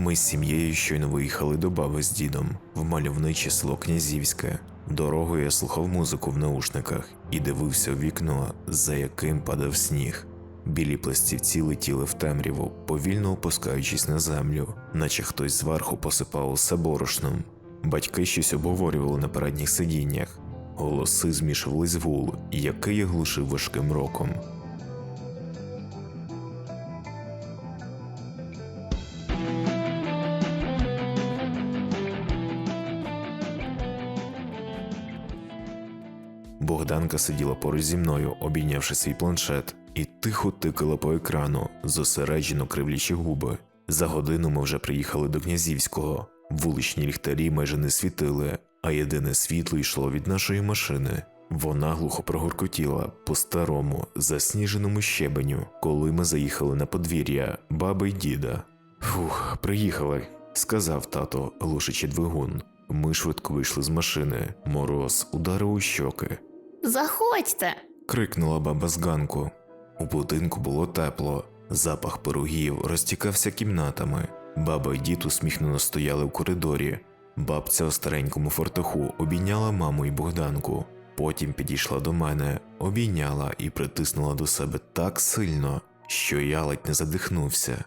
Ми з сім'єю щойно виїхали до баби з дідом в мальовниче село Князівське. Дорогою я слухав музику в наушниках і дивився в вікно, за яким падав сніг. Білі пластівці летіли в темряву, повільно опускаючись на землю, наче хтось зверху посипав усе борошном. Батьки щось обговорювали на передніх сидіннях. Голоси змішувались в гул, який я глушив важким роком. Богданка сиділа поруч зі мною, обійнявши свій планшет, і тихо тикала по екрану, зосереджено кривлячи губи. За годину ми вже приїхали до Князівського. Вуличні ліхтарі майже не світили, а єдине світло йшло від нашої машини. Вона глухо прогоркотіла по старому, засніженому щебеню, коли ми заїхали на подвір'я баби й діда. Фух, приїхали, сказав тато, глушачи двигун. Ми швидко вийшли з машини. Мороз ударив у щоки. Заходьте. крикнула баба з ганку. У будинку було тепло, запах пирогів розтікався кімнатами. Баба й дід усміхнено стояли в коридорі. Бабця у старенькому фортаху обійняла маму і Богданку. Потім підійшла до мене, обійняла і притиснула до себе так сильно, що я ледь не задихнувся.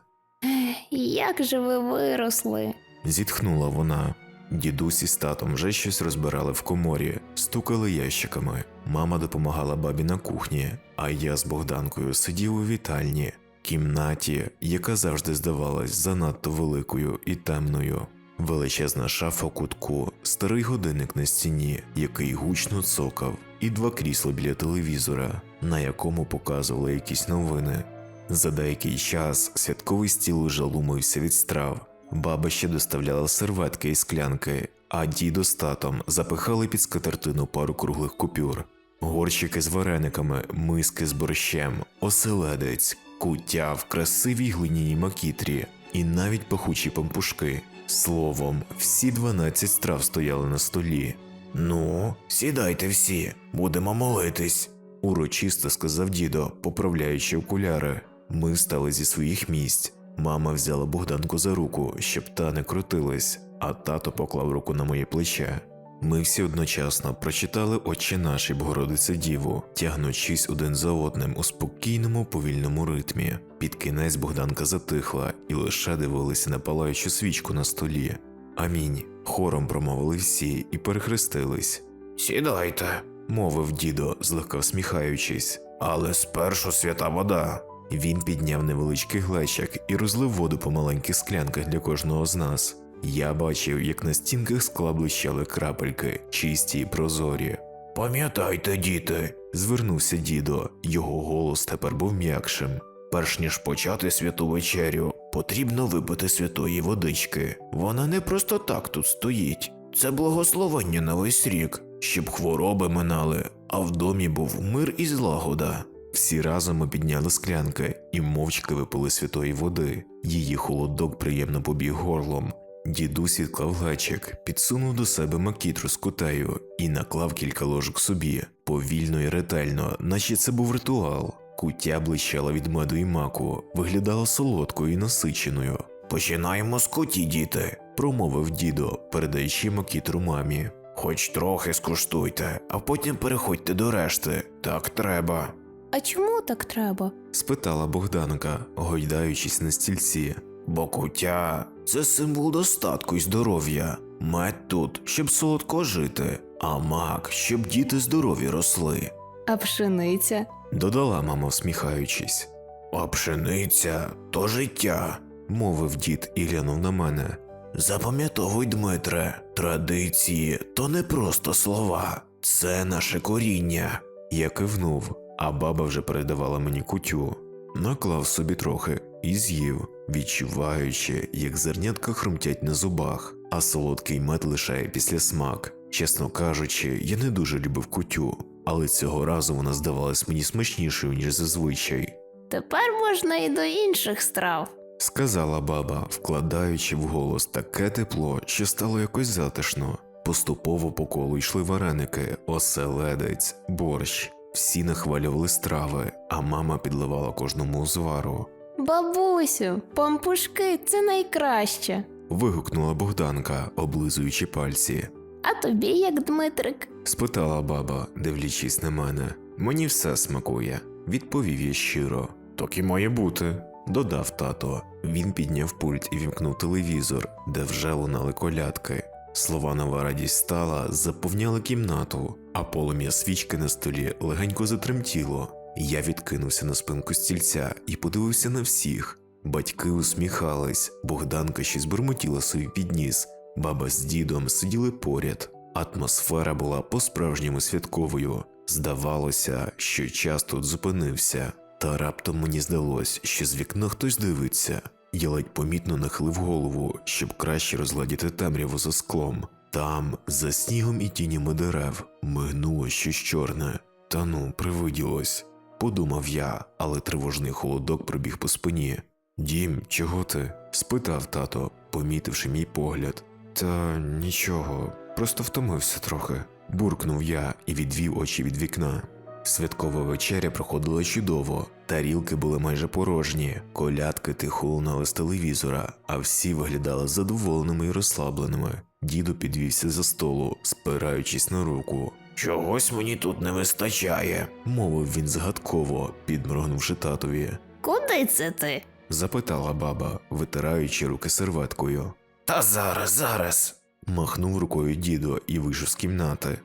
Як же ви виросли? Зітхнула вона. Дідусь із татом вже щось розбирали в коморі, стукали ящиками. Мама допомагала бабі на кухні, а я з Богданкою сидів у вітальні, кімнаті, яка завжди здавалась занадто великою і темною. Величезна шафа кутку, старий годинник на стіні, який гучно цокав, і два крісла біля телевізора, на якому показували якісь новини. За деякий час святковий стіл уже лумився від страв. Баба ще доставляла серветки і склянки, а дідо з татом запихали під скатертину пару круглих купюр. Горщики з варениками, миски з борщем, оселедець, куття в красивій глиняній макітрі і навіть пахучі пампушки. Словом, всі 12 страв стояли на столі. Ну, сідайте всі, будемо молитись, урочисто сказав дідо, поправляючи окуляри. Ми встали зі своїх місць. Мама взяла Богданку за руку, щоб та не крутилась, а тато поклав руку на моє плече. Ми всі одночасно прочитали Отче наш і Богородице Діву, тягнучись один за одним у спокійному повільному ритмі. Під кінець Богданка затихла і лише дивилися на палаючу свічку на столі. Амінь. Хором промовили всі і перехрестились. Сідайте, мовив дідо, злегка всміхаючись. Але спершу свята вода. Він підняв невеличкий глечик і розлив воду по маленьких склянках для кожного з нас. Я бачив, як на стінках скла блищали крапельки, чисті й прозорі. Пам'ятайте, діти, звернувся дідо, його голос тепер був м'якшим. Перш ніж почати святу вечерю, потрібно випити святої водички. Вона не просто так тут стоїть. Це благословення на весь рік, щоб хвороби минали, а в домі був мир і злагода. Всі разом ми підняли склянки і мовчки випили святої води. Її холодок приємно побіг горлом. Дідусь відклав глечик, підсунув до себе макітру з кутею і наклав кілька ложок собі, повільно і ретельно, наче це був ритуал. Куття блищала від меду і маку, виглядала солодкою і насиченою. Починаємо з куті, діти, промовив дідо, передаючи макітру мамі. Хоч трохи скуштуйте, а потім переходьте до решти. Так треба. А чому так треба? спитала Богданка, гойдаючись на стільці. Бо куття це символ достатку й здоров'я. Мед тут, щоб солодко жити, а мак, щоб діти здорові росли, А пшениця? додала мама, всміхаючись. А пшениця то життя, мовив дід і глянув на мене. Запам'ятовуй, Дмитре, традиції то не просто слова, це наше коріння. Я кивнув, а баба вже передавала мені кутю. Наклав собі трохи і з'їв, відчуваючи, як зернятка хрумтять на зубах, а солодкий мед лишає після смак. Чесно кажучи, я не дуже любив кутю, але цього разу вона здавалась мені смачнішою, ніж зазвичай. Тепер можна і до інших страв. сказала баба, вкладаючи в голос таке тепло, що стало якось затишно. Поступово по колу йшли вареники, оселедець, борщ. Всі нахвалювали страви, а мама підливала кожному узвару. Бабусю, пампушки це найкраще. вигукнула Богданка, облизуючи пальці. А тобі як Дмитрик? Спитала баба, дивлячись на мене. Мені все смакує, відповів я щиро. Так і має бути, додав тато. Він підняв пульт і вімкнув телевізор, де вже лунали колядки. Слова нова радість стала, заповняли кімнату, а полум'я свічки на столі легенько затремтіло. Я відкинувся на спинку стільця і подивився на всіх. Батьки усміхались, Богданка щось бурмотіла собі під ніс, баба з дідом сиділи поряд. Атмосфера була по-справжньому святковою. Здавалося, що час тут зупинився, та раптом мені здалось, що з вікна хтось дивиться. Я ледь помітно нахилив голову, щоб краще розгладіти темряву за склом. Там, за снігом і тінями дерев, мигнуло щось чорне. Та ну, привиділось. Подумав я, але тривожний холодок пробіг по спині. Дім, чого ти? спитав тато, помітивши мій погляд. Та нічого, просто втомився трохи. Буркнув я і відвів очі від вікна. Святкова вечеря проходила чудово, тарілки були майже порожні, колядки тихо лунали з телевізора, а всі виглядали задоволеними і розслабленими. Діду підвівся за столу, спираючись на руку. Чогось мені тут не вистачає, мовив він загадково, підморгнувши татові. Куди це ти? запитала баба, витираючи руки серветкою. Та зараз, зараз. махнув рукою дідо і вийшов з кімнати.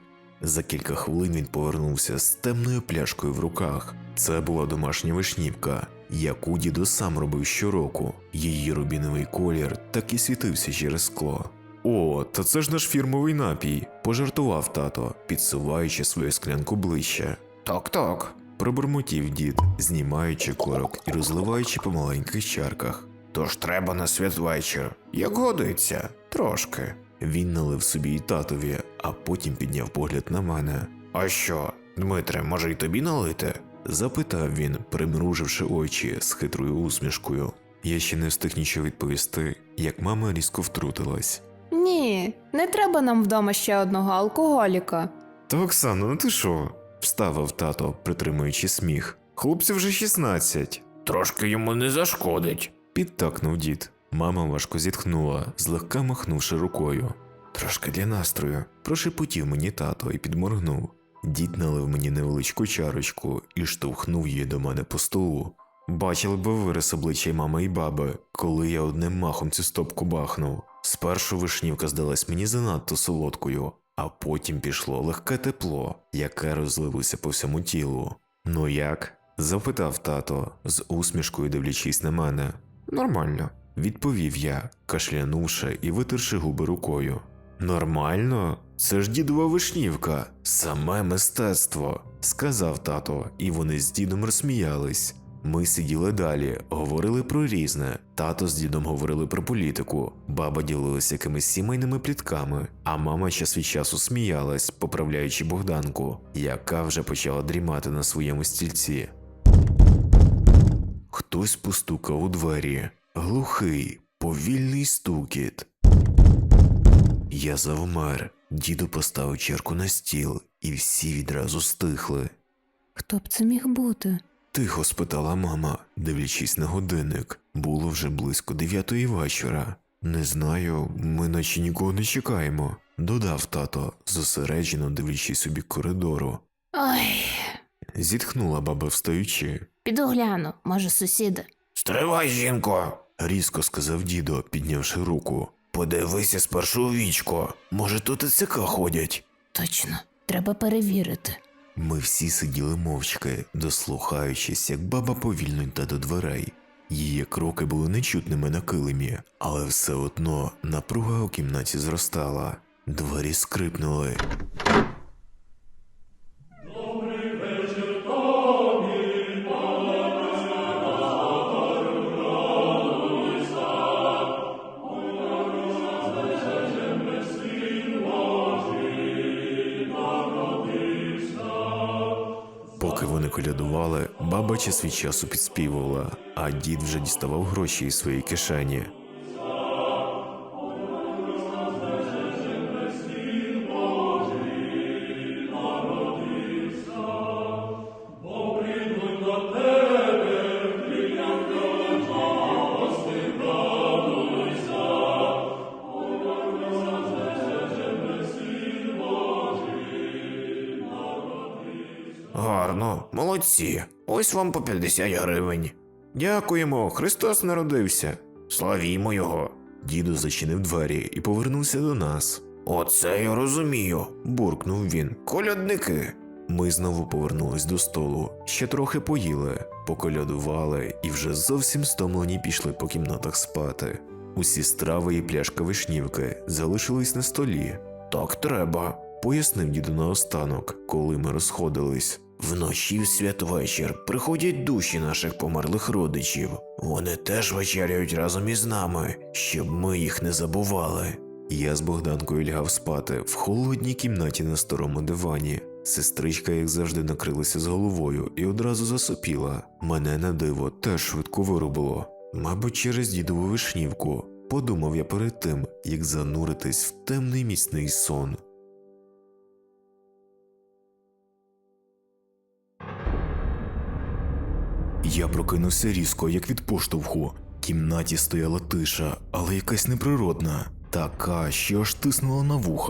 За кілька хвилин він повернувся з темною пляшкою в руках. Це була домашня вишнівка, яку дідо сам робив щороку. Її рубіновий колір так і світився через скло. О, та це ж наш фірмовий напій, пожартував тато, підсуваючи свою склянку ближче. Так, так. пробурмотів дід, знімаючи корок і розливаючи по маленьких чарках. Тож треба на святвечір. Як годиться, трошки. Він налив собі і татові, а потім підняв погляд на мене. А що, Дмитре, може й тобі налити? запитав він, примруживши очі з хитрою усмішкою. Я ще не встиг нічого відповісти, як мама різко втрутилась. Ні, не треба нам вдома ще одного алкоголіка. Та Оксана, ну ти що? вставив тато, притримуючи сміх. Хлопцю вже 16. Трошки йому не зашкодить. Підтакнув дід. Мама важко зітхнула, злегка махнувши рукою. Трошки для настрою. Прошепотів мені тато і підморгнув. Дід налив мені невеличку чарочку і штовхнув її до мене по столу. Бачили би вираз обличчя мами і баби, коли я одним махом цю стопку бахнув. Спершу вишнівка здалась мені занадто солодкою, а потім пішло легке тепло, яке розлилося по всьому тілу. Ну як? запитав тато, з усмішкою дивлячись на мене. Нормально, відповів я, кашлянувши і витерши губи рукою. Нормально? Це ж дідова вишнівка, саме мистецтво, сказав тато, і вони з дідом розсміялись. Ми сиділи далі, говорили про різне. Тато з дідом говорили про політику, баба ділилася якимись сімейними плітками, а мама час від часу сміялась, поправляючи Богданку, яка вже почала дрімати на своєму стільці. Хтось постукав у двері. Глухий, повільний стукіт. Я завмер. Діду поставив чарку на стіл, і всі відразу стихли. Хто б це міг бути? Тихо спитала мама, дивлячись на годинник. Було вже близько дев'ятої вечора. Не знаю, ми наче нікого не чекаємо, додав тато, зосереджено дивлячись у бік коридору. Ой, Зітхнула баба встаючи. піду гляну, може, сусіди. Стривай, жінко. Різко сказав дідо, піднявши руку. Подивися спершу у вічко. Може, тут ТЦК ходять. Точно, треба перевірити. Ми всі сиділи мовчки, дослухаючись, як баба повільно йде до дверей. Її кроки були нечутними на килимі, але все одно напруга у кімнаті зростала. Двері скрипнули. Колядували, баба час від часу підспівувала, а дід вже діставав гроші із своєї кишені. Молодці. Ось вам по 50 гривень. Дякуємо, Христос народився. Славімо його. Діду зачинив двері і повернувся до нас. Оце я розумію, буркнув він. Колядники. Ми знову повернулись до столу, ще трохи поїли, поколядували і вже зовсім стомлені пішли по кімнатах спати. Усі страви і пляшка вишнівки залишились на столі. Так треба, пояснив діду наостанок, коли ми розходились. Вночі в святвечір приходять душі наших померлих родичів. Вони теж вечеряють разом із нами, щоб ми їх не забували. Я з Богданкою лягав спати в холодній кімнаті на старому дивані. Сестричка, як завжди, накрилася з головою і одразу засопіла. Мене на диво теж швидко вирубило. Мабуть, через дідову вишнівку. Подумав я перед тим, як зануритись в темний міцний сон. Я прокинувся різко, як від поштовху. В кімнаті стояла тиша, але якась неприродна, така, що аж тиснула на вуха.